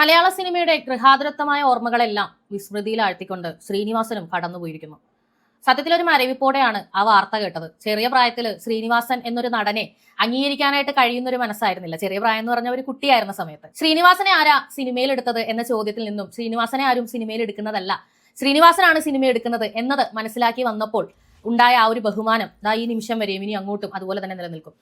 മലയാള സിനിമയുടെ ഗൃഹാതുരത്വമായ ഓർമ്മകളെല്ലാം വിസ്മൃതിയിൽ ആഴ്ത്തിക്കൊണ്ട് ശ്രീനിവാസനും കടന്നുപോയിരിക്കുന്നു. സത്യത്തിൽ ഒരു മരവിപ്പോടെയാണ് ആ വാർത്ത കേട്ടത്. ചെറിയ പ്രായത്തിൽ ശ്രീനിവാസൻ എന്നൊരു നടനെ അംഗീകരിക്കാനായിട്ട് കഴിയുന്ന ഒരു മനസ്സായിരുന്നില്ല. ചെറിയ പ്രായം എന്ന് പറഞ്ഞ ഒരു കുട്ടിയായിരുന്ന സമയത്ത്. ശ്രീനിവാസനെ ആരാ സിനിമയിൽ എടുത്തത് എന്ന ചോദ്യത്തിൽ നിന്നും ശ്രീനിവാസനെ ആരും സിനിമയിൽ എടുക്കുന്നതല്ല ശ്രീനിവാസനാണ് സിനിമ എടുക്കുന്നത് എന്നത് മനസ്സിലാക്കി വന്നപ്പോൾ ഉണ്ടായ ആ ഒരു ബഹുമാനം ദാ ഈ നിമിഷം വരെയും ഇനി അങ്ങോട്ടും അതുപോലെ തന്നെ നിലനിൽക്കും.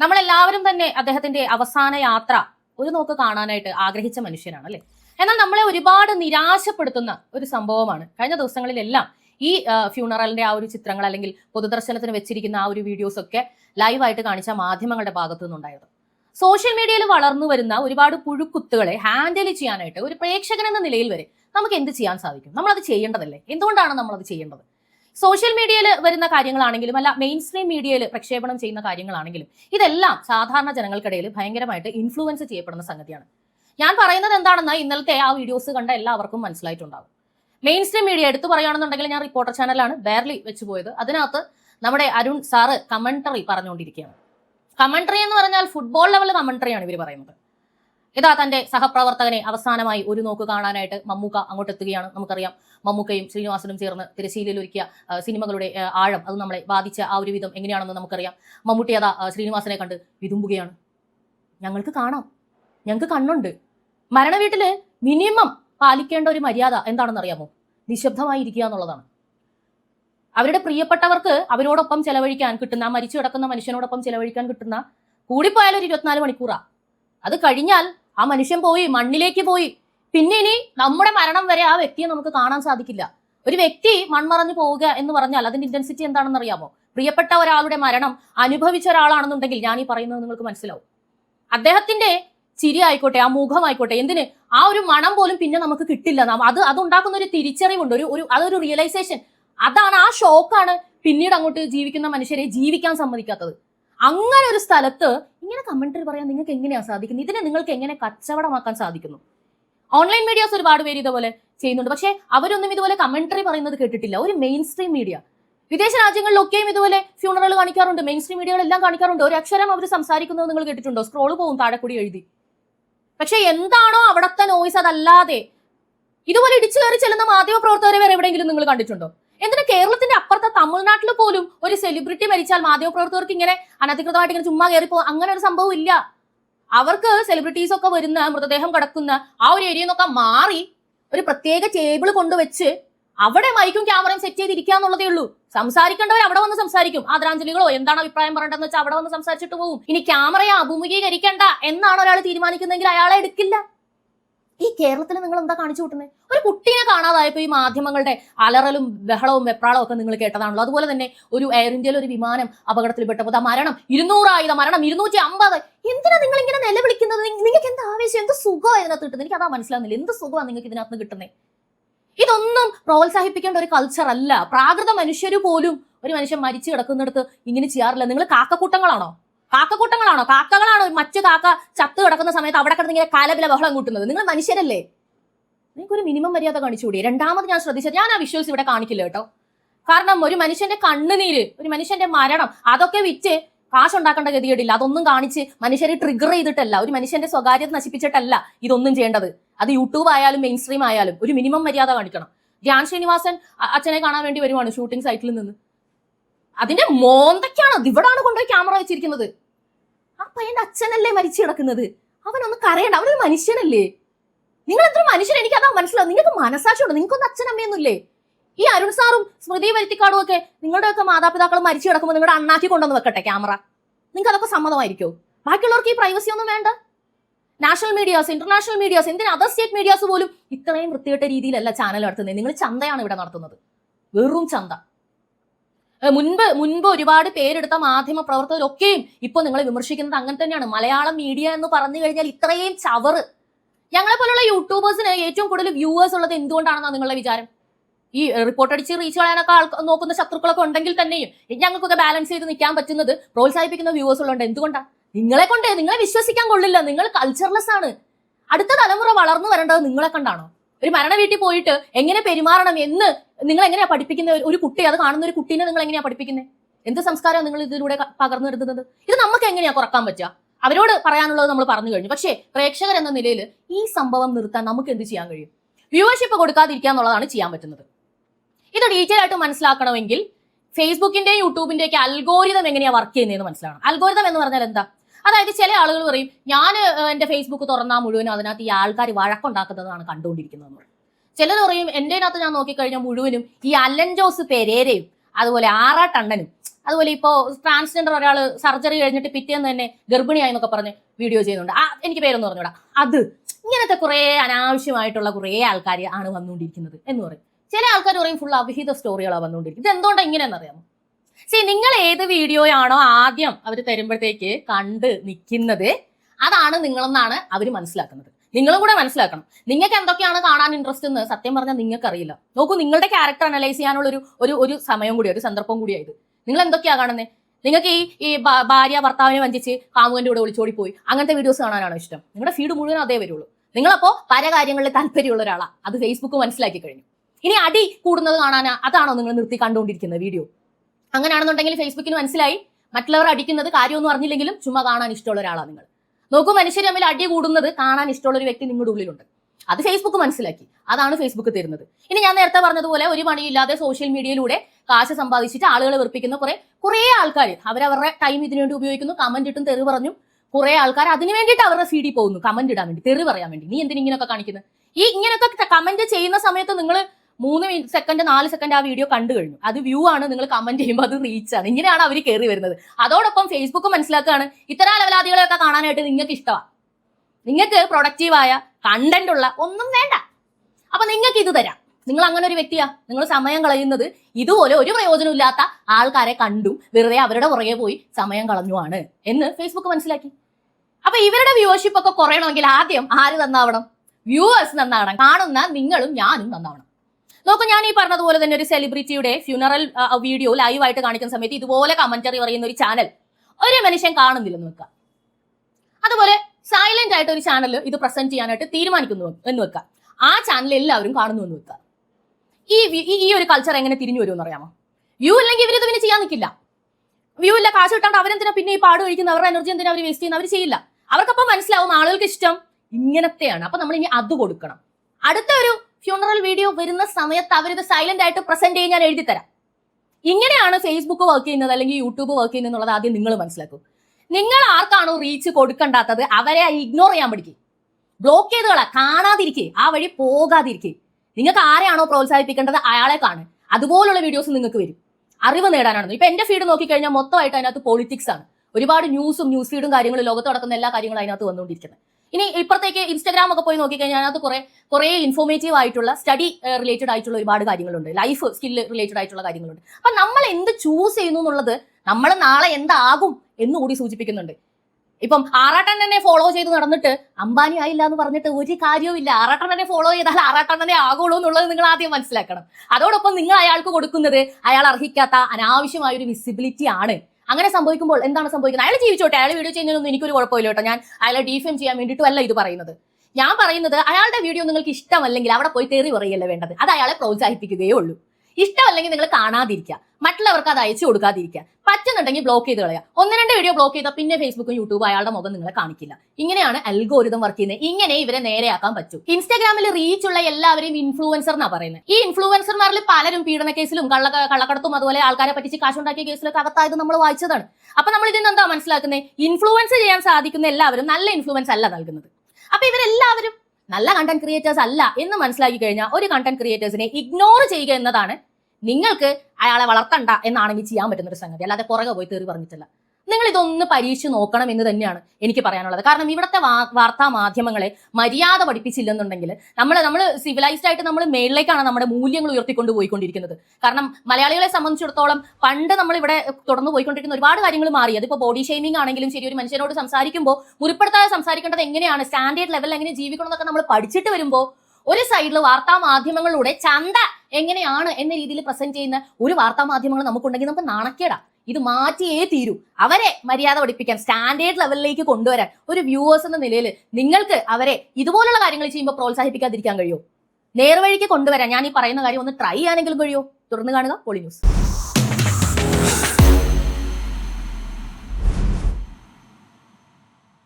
നമ്മളെല്ലാവരും തന്നെ അദ്ദേഹത്തിന്റെ അവസാന യാത്ര ഒരു നോക്ക് കാണാനായിട്ട് ആഗ്രഹിച്ച മനുഷ്യനാണ് അല്ലെ? എന്നാൽ നമ്മളെ ഒരുപാട് നിരാശപ്പെടുത്തുന്ന ഒരു സംഭവമാണ്. കഴിഞ്ഞ ദിവസങ്ങളിലെല്ലാം ഈ ഫ്യൂണറലിന്റെ ആ ഒരു ചിത്രങ്ങൾ അല്ലെങ്കിൽ പൊതുദർശനത്തിന് വെച്ചിരിക്കുന്ന ആ ഒരു വീഡിയോസ് ഒക്കെ ലൈവായിട്ട് കാണിച്ച മാധ്യമങ്ങളുടെ ഭാഗത്തു നിന്നുണ്ടായത്. സോഷ്യൽ മീഡിയയിൽ വളർന്നു വരുന്ന ഒരുപാട് പുഴുക്കുത്തുകളെ ഹാൻഡിൽ ചെയ്യാനായിട്ട് ഒരു പ്രേക്ഷകൻ എന്ന നിലയിൽ വരെ നമുക്ക് എന്ത് ചെയ്യാൻ സാധിക്കും? നമ്മളത് ചെയ്യേണ്ടതല്ലേ? എന്തുകൊണ്ടാണ് നമ്മളത് ചെയ്യേണ്ടത്? സോഷ്യൽ മീഡിയയിൽ വരുന്ന കാര്യങ്ങളാണെങ്കിലും അല്ല മെയിൻ സ്ട്രീം മീഡിയയിൽ പ്രക്ഷേപണം ചെയ്യുന്ന കാര്യങ്ങളാണെങ്കിലും ഇതെല്ലാം സാധാരണ ജനങ്ങൾക്കിടയിൽ ഭയങ്കരമായിട്ട് ഇൻഫ്ലുവൻസ് ചെയ്യപ്പെടുന്ന സംഗതിയാണ്. ഞാൻ പറയുന്നത് എന്താണെന്ന് ഇന്നലത്തെ ആ വീഡിയോസ് കണ്ട എല്ലാവർക്കും മനസ്സിലായിട്ടുണ്ടാവും. മെയിൻ സ്ട്രീം മീഡിയ എടുത്തു പറയുകയാണെന്നുണ്ടെങ്കിൽ ഞാൻ റിപ്പോർട്ടർ ചാനലാണ് ബേർലി വെച്ച് പോയത്. അതിനകത്ത് നമ്മുടെ അരുൺ സാറ് കമന്ററി പറഞ്ഞുകൊണ്ടിരിക്കുകയാണ്. കമന്ററി എന്ന് പറഞ്ഞാൽ ഫുട്ബോൾ ലെവൽ കമന്ററിയാണ് ഇവർ പറയുന്നത്. ഇതാ തന്റെ സഹപ്രവർത്തകനെ അവസാനമായി ഒരു നോക്ക് കാണാനായിട്ട് മമ്മൂക്ക അങ്ങോട്ട് എത്തുകയാണ് നമുക്കറിയാം. മമ്മൂക്കയും ശ്രീനിവാസനും ചേർന്ന് തിരശ്ശീലയിൽ ഒരുക്കിയ സിനിമകളുടെ ആഴം അത് നമ്മളെ ബാധിച്ച ആ ഒരു വിധം എങ്ങനെയാണെന്ന് നമുക്കറിയാം. മമ്മൂട്ടി അതാ ശ്രീനിവാസനെ കണ്ട് വിതുമ്പുകയാണ്. ഞങ്ങൾക്ക് കാണാം. ഞങ്ങൾക്ക് കണ്ണുണ്ട്. മരണ വീട്ടിൽ മിനിമം പാലിക്കേണ്ട ഒരു മര്യാദ എന്താണെന്ന് അറിയാമോ നിശബ്ദമായി ഇരിക്കുക എന്നുള്ളതാണ്. അവരുടെ പ്രിയപ്പെട്ടവർക്ക് അവരോടൊപ്പം ചെലവഴിക്കാൻ കിട്ടുന്ന മരിച്ചു കിടക്കുന്ന മനുഷ്യനോടൊപ്പം ചെലവഴിക്കാൻ കിട്ടുന്ന കൂടിപ്പോയാൽ ഒരു ഇരുപത്തിനാല് മണിക്കൂറാ. അത് കഴിഞ്ഞാൽ ആ മനുഷ്യൻ പോയി മണ്ണിലേക്ക് പോയി. പിന്നെ ഇനി നമ്മുടെ മരണം വരെ ആ വ്യക്തിയെ നമുക്ക് കാണാൻ സാധിക്കില്ല. ഒരു വ്യക്തി മൺമറഞ്ഞു പോവുക എന്ന് പറഞ്ഞാൽ അതിന്റെ ഇന്റൻസിറ്റി എന്താണെന്ന് അറിയാമോ പ്രിയപ്പെട്ട ഒരാളുടെ മരണം അനുഭവിച്ച ഒരാളാണെന്നുണ്ടെങ്കിൽ ഞാൻ ഈ പറയുന്നത് നിങ്ങൾക്ക് മനസ്സിലാവും. അദ്ദേഹത്തിന്റെ ചിരി ആയിക്കോട്ടെ ആ മുഖമായിക്കോട്ടെ എന്തിന്? ആ ഒരു മണം പോലും പിന്നെ നമുക്ക് കിട്ടില്ല. അത് അത് അതുണ്ടാക്കുന്ന ഒരു തിരിച്ചറിവുണ്ട് ഒരു ഒരു അതൊരു റിയലൈസേഷൻ അതാണ് ആ ഷോക്കാണ് പിന്നീട് അങ്ങോട്ട് ജീവിക്കുന്ന മനുഷ്യരെ ജീവിക്കാൻ സമ്മതിക്കാത്തത്. അങ്ങനെ ഒരു സ്ഥലത്ത് ഇങ്ങനെ കമന്ററി പറയാൻ നിങ്ങൾക്ക് എങ്ങനെയാ സാധിക്കുന്നത്? ഇതിനെ നിങ്ങൾക്ക് എങ്ങനെ കച്ചവടമാക്കാൻ സാധിക്കുന്നു? ഓൺലൈൻ മീഡിയാസ് ഒരുപാട് പേര് ഇതുപോലെ ചെയ്യുന്നുണ്ട്. പക്ഷേ അവരൊന്നും ഇതുപോലെ കമന്ററി പറയുന്നത് കേട്ടിട്ടില്ല. ഒരു മെയിൻ സ്ട്രീം മീഡിയ വിദേശ രാജ്യങ്ങളിലൊക്കെയും ഇതുപോലെ ഫ്യൂണറൽ കാണിക്കാറുണ്ട്. മെയിൻ സ്ട്രീം മീഡിയകളെല്ലാം കാണിക്കാറുണ്ട്. ഒരു അക്ഷരം അവർ സംസാരിക്കുന്നത് നിങ്ങൾ കേട്ടിട്ടുണ്ടോ? സ്ക്രോൾ പോകും താഴെ കൂടി എഴുതി. പക്ഷെ എന്താണോ അവിടത്തെ നോയിസ് അതല്ലാതെ ഇതുപോലെ ഇടിച്ചു കയറി ചെല്ലുന്ന മാധ്യമ പ്രവർത്തകരെ വരെ എവിടെയെങ്കിലും നിങ്ങൾ കണ്ടിട്ടുണ്ടോ? എന്തിനാ കേരളത്തിന്റെ അപ്പുറത്തെ തമിഴ്നാട്ടിൽ പോലും ഒരു സെലിബ്രിറ്റി മരിച്ചാൽ മാധ്യമപ്രവർത്തകർക്ക് ഇങ്ങനെ അനധികൃതമായിട്ട് ഇങ്ങനെ ചുമ്മാ കയറിപ്പോ അങ്ങനെ ഒരു സംഭവം ഇല്ല. അവർക്ക് സെലിബ്രിറ്റീസ് ഒക്കെ വരുന്ന മൃതദേഹം കിടക്കുന്ന ആ ഒരു ഏരിയ നിന്നൊക്കെ മാറി ഒരു പ്രത്യേക ടേബിൾ കൊണ്ടുവച്ച് അവിടെ മൈക്കും ക്യാമറയും സെറ്റ് ചെയ്തിരിക്കുക എന്നുള്ളതേ ഉള്ളൂ. സംസാരിക്കേണ്ടവർ അവിടെ വന്ന് സംസാരിക്കും. ആദരാഞ്ജലികളോ എന്താണ് അഭിപ്രായം പറയേണ്ടതെന്ന് വെച്ചാൽ അവിടെ വന്ന് സംസാരിച്ചിട്ട് പോകും ഇനി ക്യാമറയെ അഭിമുഖീകരിക്കേണ്ട എന്നാണ് ഒരാൾ തീരുമാനിക്കുന്നതെങ്കിൽ അയാളെ എടുക്കില്ല. ഈ കേരളത്തിൽ നിങ്ങൾ എന്താ കാണിച്ചു കൂട്ടുന്നത് ഒരു കുട്ടീനെ കാണാതായപ്പോൾ ഈ മാധ്യമങ്ങളുടെ അലറലും ബഹളവും വെപ്രാളവും ഒക്കെ നിങ്ങൾ കേട്ടതാണല്ലോ. അതുപോലെ തന്നെ ഒരു എയർ ഇന്ത്യയിൽ ഒരു വിമാനം അപകടത്തിൽപ്പെട്ടപ്പോൾ ആ മരണം ഇരുന്നൂറായിരം മരണം ഇരുന്നൂറ്റി അമ്പത് എന്തിനാ നിങ്ങൾ ഇങ്ങനെ നിലവിളിക്കുന്നത് നിങ്ങൾക്ക് എന്ത് ആവേശം? എന്ത് സുഖമാണ് ഇതിനകത്ത് കിട്ടുന്നത് എനിക്ക് അതാ മനസ്സിലാവുന്നില്ല. എന്ത് സുഖമാണ് നിങ്ങൾക്ക് ഇതിനകത്ത് കിട്ടുന്നത് ഇതൊന്നും പ്രോത്സാഹിപ്പിക്കേണ്ട ഒരു കൾച്ചർ അല്ല. പ്രാകൃത മനുഷ്യർ പോലും ഒരു മനുഷ്യൻ മരിച്ചു കിടക്കുന്നിടത്ത് ഇങ്ങനെ ചെയ്യാറില്ല. നിങ്ങൾ കാക്കക്കൂട്ടങ്ങളാണോ? കാക്കക്കൂട്ടങ്ങളാണോ? കാക്കകളാണോ മറ്റു കാക്ക ചത്ത് കിടക്കുന്ന സമയത്ത് അവിടെ കിടന്ന് ഇങ്ങനെ കാലബില ബഹളം കൂട്ടുന്നത്? നിങ്ങൾ മനുഷ്യരല്ലേ? നിങ്ങൾക്ക് ഒരു മിനിമം മര്യാദ കാണിച്ചുകൂടി രണ്ടാമത് ഞാൻ ശ്രദ്ധിച്ചത് ഞാൻ ആ വിഷ്വൽസ് ഇവിടെ കാണിക്കില്ല കേട്ടോ. കാരണം ഒരു മനുഷ്യന്റെ കണ്ണുനീര് ഒരു മനുഷ്യന്റെ മരണം അതൊക്കെ വിറ്റ് കാശുണ്ടാക്കേണ്ട ഗതികേടില്ല. അതൊന്നും കാണിച്ച് മനുഷ്യരെ ട്രിഗർ ചെയ്തിട്ടല്ല ഒരു മനുഷ്യന്റെ സ്വകാര്യത നശിപ്പിച്ചിട്ടല്ല ഇതൊന്നും ചെയ്യേണ്ടത്. അത് യൂട്യൂബ് ആയാലും മെയിൻ സ്ട്രീം ആയാലും ഒരു മിനിമം മര്യാദ കാണിക്കണം. ധ്യാൻ ശ്രീനിവാസൻ അച്ഛനെ കാണാൻ വേണ്ടി വരുവാണ് ഷൂട്ടിംഗ് സൈറ്റിൽ നിന്ന്. അതിന്റെ മോന്തയ്ക്കാണ് ഇവിടാണ് കൊണ്ടുപോയി ക്യാമറ വെച്ചിരിക്കുന്നത്. ആ പയ്യന്റെ അച്ഛനല്ലേ മരിച്ചു കിടക്കുന്നത്? അവനൊന്ന് കരയണ്ട. അവനൊരു മനുഷ്യനല്ലേ? നിങ്ങൾ എത്ര മനുഷ്യൻ? എനിക്ക് അതാ മനസ്സിലാവും നിങ്ങൾക്ക് മനസ്സാക്ഷിയുണ്ട് നിങ്ങൾക്കൊന്നും അച്ഛനമ്മയൊന്നുമില്ലേ? ഈ അരുൺ സാറും സ്മൃതി വരുത്തിക്കാടും ഒക്കെ നിങ്ങളുടെയൊക്കെ മാതാപിതാക്കൾ മരിച്ചു കിടക്കുമ്പോൾ നിങ്ങളുടെ അണ്ണാക്കി കൊണ്ടുവന്ന് വെക്കട്ടെ ക്യാമറ? നിങ്ങൾക്ക് അതൊക്കെ സമ്മതമായിരിക്കോ? ബാക്കിയുള്ളവർക്ക് ഈ പ്രൈവസി ഒന്നും വേണ്ട. നാഷണൽ മീഡിയാസ് ഇന്റർനാഷണൽ മീഡിയാസ് എന്തിന് അതർ സ്റ്റേറ്റ് മീഡിയാസ് പോലും ഇത്രയും വൃത്തികെട്ട രീതിയിലല്ല ചാനൽ നടത്തുന്നത്. നിങ്ങൾ ചന്തയാണ് ഇവിടെ നടത്തുന്നത്. വെറും ചന്ത. മുൻപ് മുൻപ് ഒരുപാട് പേരെടുത്ത മാധ്യമ പ്രവർത്തകരൊക്കെയും ഇപ്പൊ നിങ്ങളെ വിമർശിക്കുന്നത് അങ്ങനെ തന്നെയാണ്. മലയാളം മീഡിയ എന്ന് പറഞ്ഞു കഴിഞ്ഞാൽ ഇത്രയും ചവറ്. ഞങ്ങളെ പോലുള്ള യൂട്യൂബേഴ്സിന് ഏറ്റവും കൂടുതൽ വ്യൂവേഴ്സ് ഉള്ളത് എന്തുകൊണ്ടാണെന്നാണ് നിങ്ങളുടെ വിചാരം? ഈ റിപ്പോർട്ട് അടിച്ച് റീച്ച് കളയാനൊക്കെ ആൾ നോക്കുന്ന ശത്രുക്കളൊക്കെ ഉണ്ടെങ്കിൽ തന്നെയും ഞങ്ങൾക്കൊക്കെ ബാലൻസ് ചെയ്ത് നിൽക്കാൻ പറ്റുന്നത് പ്രോത്സാഹിപ്പിക്കുന്ന വ്യൂവേഴ്സ് ഉള്ളതുകൊണ്ട് എന്തുകൊണ്ടാ? നിങ്ങളെ കൊണ്ട് നിങ്ങളെ വിശ്വസിക്കാൻ കൊള്ളില്ല. നിങ്ങൾ കൾച്ചർലെസ് ആണ്. അടുത്ത തലമുറ വളർന്നു വരേണ്ടത് നിങ്ങളെ കണ്ടാണോ? ഒരു മരണ വീട്ടിൽ പോയിട്ട് എങ്ങനെ പെരുമാറണം എന്ന് നിങ്ങൾ എങ്ങനെയാ പഠിപ്പിക്കുന്ന ഒരു കുട്ടി? അത് കാണുന്ന ഒരു കുട്ടീനെ നിങ്ങൾ എങ്ങനെയാ പഠിപ്പിക്കുന്നത് എന്ത് സംസ്കാരം നിങ്ങൾ ഇതിലൂടെ പകർന്നു എടുക്കുന്നത് ഇത് നമുക്ക് എങ്ങനെയാ കുറയ്ക്കാൻ പറ്റുക? അവരോട് പറയാനുള്ളത് നമ്മൾ പറഞ്ഞു കഴിഞ്ഞു. പക്ഷേ പ്രേക്ഷകർ എന്ന നിലയിൽ ഈ സംഭവം നിർത്താൻ നമുക്ക് എന്ത് ചെയ്യാൻ കഴിയും? വ്യൂവർഷിപ്പ് കൊടുക്കാതിരിക്കുക എന്നുള്ളതാണ് ചെയ്യാൻ പറ്റുന്നത്. ഇത് ഡീറ്റെയിൽ ആയിട്ട് മനസ്സിലാക്കണമെങ്കിൽ ഫേസ്ബുക്കിന്റെയും യൂട്യൂബിന്റെയും ഒക്കെ അൽഗോരിതം എങ്ങനെയാ വർക്ക് ചെയ്യുന്നതെന്ന് മനസ്സിലാക്കണം അൽഗോരിതം എന്ന് പറഞ്ഞാൽ എന്താ? അതായത് ചില ആളുകൾ പറയും ഞാൻ എന്റെ ഫേസ്ബുക്ക് തുറന്നാൽ മുഴുവനും അതിനകത്ത് ഈ ആൾക്കാർ വഴക്കുണ്ടാക്കുന്നതാണ് കണ്ടുകൊണ്ടിരിക്കുന്നത്. ചിലർ പറയും എന്റെ അതിനകത്ത് ഞാൻ നോക്കിക്കഴിഞ്ഞാൽ മുഴുവനും ഈ അല്ലൻ ജോസ് പെരേരയും അതുപോലെ ആറാട്ടണ്ണനും അതുപോലെ ഇപ്പോൾ ട്രാൻസ്ജെൻഡർ ഒരാൾ സർജറി കഴിഞ്ഞിട്ട് പിറ്റേന്ന് തന്നെ ഗർഭിണിയായി എന്നൊക്കെ പറഞ്ഞ് വീഡിയോ ചെയ്യുന്നുണ്ട്. ആ എനിക്ക് പേരൊന്നും പറഞ്ഞൂടാ അത് ഇങ്ങനത്തെ കുറേ അനാവശ്യമായിട്ടുള്ള കുറേ ആൾക്കാർ ആണ് വന്നുകൊണ്ടിരിക്കുന്നത് എന്ന് പറയും. ചില ആൾക്കാർ പറയും ഫുൾ അവിഹിത സ്റ്റോറികളാണ് വന്നുകൊണ്ടിരിക്കുന്നത്. ഇത് എന്തുകൊണ്ടാണ് ഇങ്ങനെയെന്ന് അറിയാമോ സി നിങ്ങൾ ഏത് വീഡിയോയാണോ ആദ്യം അവർ തരുമ്പോഴത്തേക്ക് കണ്ട് നിൽക്കുന്നത് അതാണ് നിങ്ങളെന്നാണ് അവർ മനസ്സിലാക്കുന്നത്. നിങ്ങളും കൂടെ മനസ്സിലാക്കണം. നിങ്ങൾക്ക് എന്തൊക്കെയാണ് കാണാൻ ഇൻട്രസ്റ്റ് എന്ന് സത്യം പറഞ്ഞാൽ നിങ്ങൾക്ക് അറിയില്ല നോക്കൂ നിങ്ങളുടെ ക്യാരക്ടർ അനലൈസ് ചെയ്യാനുള്ള ഒരു ഒരു സമയം കൂടി ഒരു സന്ദർഭം കൂടിയായത് നിങ്ങൾ എന്തൊക്കെയാ കാണുന്നത് നിങ്ങൾക്ക് ഈ ഈ ഭാര്യ ഭർത്താവിനെ വഞ്ചിച്ച് കാമുകന്റെ കൂടെ ഒളിച്ചോടി പോയി അങ്ങനത്തെ വീഡിയോസ് കാണാനാണോ ഇഷ്ടം? നിങ്ങളുടെ ഫീഡ് മുഴുവൻ അതേ വരുള്ളൂ. നിങ്ങളപ്പോ പല കാര്യങ്ങളിൽ താല്പര്യമുള്ള ഒരാളാണ് അത് ഫേസ്ബുക്ക് മനസ്സിലാക്കി കഴിഞ്ഞു. ഇനി അടി കൂടുന്നത് കാണാനാ അതാണോ നിങ്ങൾ നിർത്തി കണ്ടുകൊണ്ടിരിക്കുന്ന വീഡിയോ അങ്ങനെയാണെന്നുണ്ടെങ്കിൽ ഫേസ്ബുക്കിന് മനസ്സിലായി. മറ്റുള്ളവർ അടിക്കുന്നത് കാര്യമൊന്നും അറിഞ്ഞില്ലെങ്കിലും ചുമ്മാ കാണാൻ ഇഷ്ടമുള്ള ഒരാളാണ് നിങ്ങൾ. നോക്കൂ മനുഷ്യർ തമ്മിൽ അടി കൂടുന്നത് കാണാൻ ഇഷ്ടമുള്ള ഒരു വ്യക്തി നിങ്ങളുടെ ഉള്ളിലുണ്ട്. അത് ഫേസ്ബുക്ക് മനസ്സിലാക്കി. അതാണ് ഫേസ്ബുക്ക് തരുന്നത്. ഇനി ഞാൻ നേരത്തെ പറഞ്ഞതുപോലെ ഒരു പണിയില്ലാതെ സോഷ്യൽ മീഡിയയിലൂടെ കാശ് സമ്പാദിച്ചിട്ട് ആളുകളെ വെറുപ്പിക്കുന്ന കുറെ കുറേ ആൾക്കാർ അവരവരുടെ ടൈം ഇതിനുവേണ്ടി ഉപയോഗിക്കുന്നു കമന്റ് ഇട്ടും തെറി പറഞ്ഞു കുറെ ആൾക്കാർ അതിന് വേണ്ടിയിട്ട് അവരുടെ ഫീഡിൽ പോകുന്നു കമന്റ് ഇടാൻ വേണ്ടി തെറി പറയാൻ വേണ്ടി. നീ എന്തിനാ ഇങ്ങനെയൊക്കെ കാണിക്കുന്നത് ഈ ഇങ്ങനെയൊക്കെ കമന്റ് ചെയ്യുന്ന സമയത്ത് നിങ്ങൾ മൂന്ന് സെക്കൻഡ് നാല് സെക്കൻഡ് ആ വീഡിയോ കണ്ടു കഴിഞ്ഞു. അത് വ്യൂ ആണ് നിങ്ങൾ കമന്റ് ചെയ്യുമ്പോൾ അത് റീച്ച് ആണ്. ഇങ്ങനെയാണ് അവർ കയറി വരുന്നത്. അതോടൊപ്പം ഫേസ്ബുക്ക് മനസ്സിലാക്കുകയാണ് ഇത്തരം അലവലാദികളെയൊക്കെ കാണാനായിട്ട് നിങ്ങൾക്ക് ഇഷ്ടമാണ് നിങ്ങൾക്ക് പ്രൊഡക്റ്റീവായ കണ്ടന്റ് ഉള്ള ഒന്നും വേണ്ട. അപ്പൊ നിങ്ങൾക്ക് ഇത് തരാം. നിങ്ങൾ അങ്ങനെ ഒരു വ്യക്തിയാ. നിങ്ങൾ സമയം കളയുന്നത് ഇതുപോലെ ഒരു പ്രയോജനമില്ലാത്ത ആൾക്കാരെ കണ്ടും വെറുതെ അവരുടെ പുറകെ പോയി സമയം കളഞ്ഞുമാണ് എന്ന് ഫേസ്ബുക്ക് മനസ്സിലാക്കി. അപ്പൊ ഇവരുടെ വ്യൂവർഷിപ്പ് ഒക്കെ കുറയണമെങ്കിൽ ആദ്യം ആര് നന്നാവണം? വ്യൂവേഴ്സ് നന്നാവണം. കാണുന്ന നിങ്ങളും ഞാനും നന്നാവണം. നോക്കൂ ഞാൻ ഈ പറഞ്ഞതുപോലെ തന്നെ ഒരു സെലിബ്രിറ്റിയുടെ ഫ്യൂണറൽ വീഡിയോ ലൈവായിട്ട് കാണിക്കുന്ന സമയത്ത് ഇതുപോലെ കമന്ററി പറയുന്ന ഒരു ചാനൽ ഒരു മനുഷ്യൻ കാണുന്നില്ലെന്ന് വെക്കുക. അതുപോലെ സൈലന്റ് ആയിട്ട് ഒരു ചാനൽ ഇത് പ്രസന്റ് ചെയ്യാനായിട്ട് തീരുമാനിക്കുന്നു എന്ന് വെക്കുക. ആ ചാനൽ എല്ലാവരും കാണുന്നു എന്ന് വെക്കുക. ഈ ഈ- ഈ ഒരു കൾച്ചർ എങ്ങനെ തിരിഞ്ഞു വരുമെന്ന് അറിയാമോ? വ്യൂ ഇല്ലെങ്കിൽ ഇവരിത് പിന്നെ ചെയ്യാൻ നിൽക്കില്ല. വ്യൂ ഇല്ല കാശ് കിട്ടാണ്ട് അവരെന്തിനാ പിന്നെ ഈ പാട് കഴിക്കുന്ന അവരുടെ എനർജി എന്തിനാ അവർ വേസ്റ്റ് ചെയ്യുന്ന അവർ ചെയ്യില്ല. അവർക്കപ്പം മനസ്സിലാവും ആളുകൾക്ക് ഇഷ്ടം ഇങ്ങനത്തെയാണ്. അപ്പൊ നമ്മൾ ഇനി അത് കൊടുക്കണം. അടുത്ത ഒരു ഫ്യൂണറൽ വീഡിയോ വരുന്ന സമയത്ത് അവരിത് സൈലന്റ് ആയിട്ട് പ്രസന്റ് ചെയ്യാൻ ഞാൻ എഴുതി തരാം ഇങ്ങനെയാണ് ഫേസ്ബുക്ക് വർക്ക് ചെയ്യുന്നത് അല്ലെങ്കിൽ യൂട്യൂബ് വർക്ക് ചെയ്യുന്നത് എന്നുള്ളത് ആദ്യം നിങ്ങൾ മനസ്സിലാക്കൂ. നിങ്ങൾ ആർക്കാണോ റീച്ച് കൊടുക്കണ്ടാത്തത് അവരെ ഇഗ്നോർ ചെയ്യാൻ പഠിക്കും. ബ്ലോക്ക് ചെയ്ത് കാണാതിരിക്കേ ആ വഴി പോകാതിരിക്കേ. നിങ്ങൾക്ക് ആരെയാണോ പ്രോത്സാഹിപ്പിക്കേണ്ടത് അയാളെ കാണ് അതുപോലുള്ള വീഡിയോസ് നിങ്ങൾക്ക് വരും. അറിവ് നേടാനാണ് ഇപ്പൊ എന്റെ ഫീഡ് നോക്കിക്കഴിഞ്ഞാൽ മൊത്തമായിട്ട് അതിനകത്ത് പൊളിറ്റിക്സ് ആണ്. ഒരുപാട് ന്യൂസും ന്യൂസ് ഫീഡും കാര്യങ്ങളും ലോകത്ത് നടക്കുന്ന എല്ലാ കാര്യങ്ങളും അതിനകത്ത് വന്നുകൊണ്ടിരിക്കുന്നത്. ഇനി ഇപ്പുറത്തേക്ക് ഇൻസ്റ്റാഗ്രാം ഒക്കെ പോയി നോക്കിക്കഴിഞ്ഞാൽ അതിനകത്ത് കുറെ കുറെ ഇൻഫോർമേറ്റീവ് ആയിട്ടുള്ള സ്റ്റഡി റിലേറ്റഡ് ആയിട്ടുള്ള ഒരുപാട് കാര്യങ്ങളുണ്ട്. ലൈഫ് സ്കില്ല് റിലേറ്റഡ് ആയിട്ടുള്ള കാര്യങ്ങളുണ്ട്. അപ്പൊ നമ്മൾ എന്ത് ചൂസ് ചെയ്യുന്നു എന്നുള്ളത് നമ്മൾ നാളെ എന്താകും എന്ന് കൂടി സൂചിപ്പിക്കുന്നുണ്ട്. ഇപ്പം ആറാട്ടണ്ണനെ ഫോളോ ചെയ്ത് നടന്നിട്ട് അംബാനി ആയില്ല എന്ന് പറഞ്ഞിട്ട് ഒരു കാര്യവുമില്ല ആറാട്ടണ്ണനെ ഫോളോ ചെയ്താൽ ആറാട്ടണ്ണനെ ആകുള്ളൂ എന്നുള്ളത് നിങ്ങൾ ആദ്യം മനസ്സിലാക്കണം. അതോടൊപ്പം നിങ്ങൾ അയാൾക്ക് കൊടുക്കുന്നത് അയാൾ അർഹിക്കാത്ത അനാവശ്യമായ ഒരു വിസിബിലിറ്റി ആണ്. അങ്ങനെ സംഭവിക്കുമ്പോൾ എന്താണ് സംഭവിക്കുന്നത്? അയാൾ ജീവിച്ചോട്ടെ അയാൾ വീഡിയോ ചെയ്യുന്നതിനൊന്നും എനിക്കൊരു കുഴപ്പമില്ല കേട്ടോ. ഞാൻ അയാളെ ഡീഫെയിം ചെയ്യാൻ വേണ്ടിയിട്ടുമല്ല ഇത് പറയുന്നത്. ഞാൻ പറയുന്നത് അയാളുടെ വീഡിയോ നിങ്ങൾക്ക് ഇഷ്ടമല്ലെങ്കിൽ അവിടെ പോയി തെറി പറയല്ലേ വേണ്ടത്. അത് അയാളെ പ്രോത്സാഹിപ്പിക്കുകയേ ഉള്ളൂ. ഇഷ്ടമല്ലെങ്കിൽ നിങ്ങൾ കാണാതിരിക്കുക. മറ്റുള്ളവർക്ക് അത് അയച്ചു കൊടുക്കാതിരിക്കുക. പറ്റുന്നുണ്ടെങ്കിൽ ബ്ലോക്ക് ചെയ്ത് കളയുക. ഒന്ന് രണ്ട് വീഡിയോ ബ്ലോക്ക് ചെയ്താൽ പിന്നെ ഫേസ്ബുക്കും യൂട്യൂബും അയാളുടെ മുഖം നിങ്ങളെ കാണിക്കില്ല. ഇങ്ങനെയാണ് അൽഗോരിതം വർക്ക് ചെയ്യുന്നത്. ഇങ്ങനെ ഇവരെ നേരെയാക്കാൻ പറ്റും. ഇൻസ്റ്റാഗ്രാമിൽ റീച്ച് ഉള്ള എല്ലാവരെയും ഇൻഫ്ലുവൻസർ എന്നാ പറയുന്നത്. ഈ ഇൻഫ്ലുവൻസർമാരിൽ പലരും പീഡന കേസിലും കള്ള കള്ളക്കടത്തും അതുപോലെ ആൾക്കാരെ പറ്റിച്ച് കാശുണ്ടാക്കിയ കേസിലൊക്കെ അകത്തായത് നമ്മൾ വായിച്ചതാണ്. അപ്പൊ നമ്മൾ ഇതിന് എന്താ മനസ്സിലാക്കുന്നത് ഇൻഫ്ലുവൻസ് ചെയ്യാൻ സാധിക്കുന്ന എല്ലാവരും നല്ല ഇൻഫ്ലുവൻസ് അല്ല നൽകുന്നത്. അപ്പൊ ഇവരെല്ലാവരും നല്ല കണ്ടന്റ് ക്രിയേറ്റേഴ്സ് അല്ല എന്ന് മനസ്സിലാക്കി കഴിഞ്ഞാൽ ഒരു കണ്ടന്റ് ക്രിയേറ്റേഴ്സിനെ ഇഗ്നോർ ചെയ്യുക എന്നതാണ് നിങ്ങൾക്ക് അയാളെ വളർത്തണ്ട എന്നാണെങ്കിൽ ചെയ്യാൻ പറ്റുന്ന ഒരു സംഗതി. അല്ലാതെ പുറകെ പോയി തെറി പറഞ്ഞിട്ടില്ല. നിങ്ങൾ ഇതൊന്ന് പരീക്ഷിച്ച് നോക്കണം എന്ന് തന്നെയാണ് എനിക്ക് പറയാനുള്ളത്. കാരണം ഇവിടുത്തെ വാർത്താ മാധ്യമങ്ങളെ മര്യാദ പഠിപ്പിച്ചില്ലെന്നുണ്ടെങ്കിൽ നമ്മൾ നമ്മൾ സിവിലൈസ്ഡ് ആയിട്ട് നമ്മൾ മേളിലേക്കാണ് നമ്മുടെ മൂല്യങ്ങൾ ഉയർത്തിക്കൊണ്ട് പോയിക്കൊണ്ടിരിക്കുന്നത്. കാരണം മലയാളികളെ സംബന്ധിച്ചിടത്തോളം പണ്ട് നമ്മൾ ഇവിടെ തുടർന്ന് പോയിക്കൊണ്ടിരിക്കുന്ന ഒരുപാട് കാര്യങ്ങൾ മാറി. അതിപ്പോൾ ബോഡി ഷെയ്മിംഗ് ആണെങ്കിലും ശരി ഒരു മനുഷ്യനോട് സംസാരിക്കുമ്പോൾ മുറിപ്പെടുത്താതെ സംസാരിക്കേണ്ടത് എങ്ങനെയാണ്? സ്റ്റാൻഡേർഡ് ലെവലിൽ എങ്ങനെ ജീവിക്കണം എന്നൊക്കെ നമ്മൾ പഠിച്ചിട്ട് വരുമ്പോൾ ഒരു സൈഡിൽ വാർത്താ മാധ്യമങ്ങളിലൂടെ ചന്ത എങ്ങനെയാണ് എന്ന രീതിയിൽ പ്രസന്റ് ചെയ്യുന്ന ഒരു വാർത്താ മാധ്യമങ്ങൾ നമുക്കുണ്ടെങ്കിൽ നമുക്ക് നാണക്കേടാ. ഇത് മാറ്റിയേ തീരൂ. അവരെ മര്യാദ പഠിപ്പിക്കാൻ സ്റ്റാൻഡേർഡ് ലെവലിലേക്ക് കൊണ്ടുവരാൻ ഒരു വ്യൂവേഴ്സ് എന്ന നിലയിൽ നിങ്ങൾക്ക് അവരെ ഇതുപോലുള്ള കാര്യങ്ങൾ ചെയ്യുമ്പോൾ പ്രോത്സാഹിപ്പിക്കാതിരിക്കാൻ കഴിയുമോ നേർവഴിക്ക് കൊണ്ടുവരാൻ ഞാൻ ഈ പറയുന്ന കാര്യം ഒന്ന് ട്രൈ ചെയ്യാനെങ്കിലും കഴിയുമോ തുടർന്ന് കാണുക പോളി ന്യൂസ്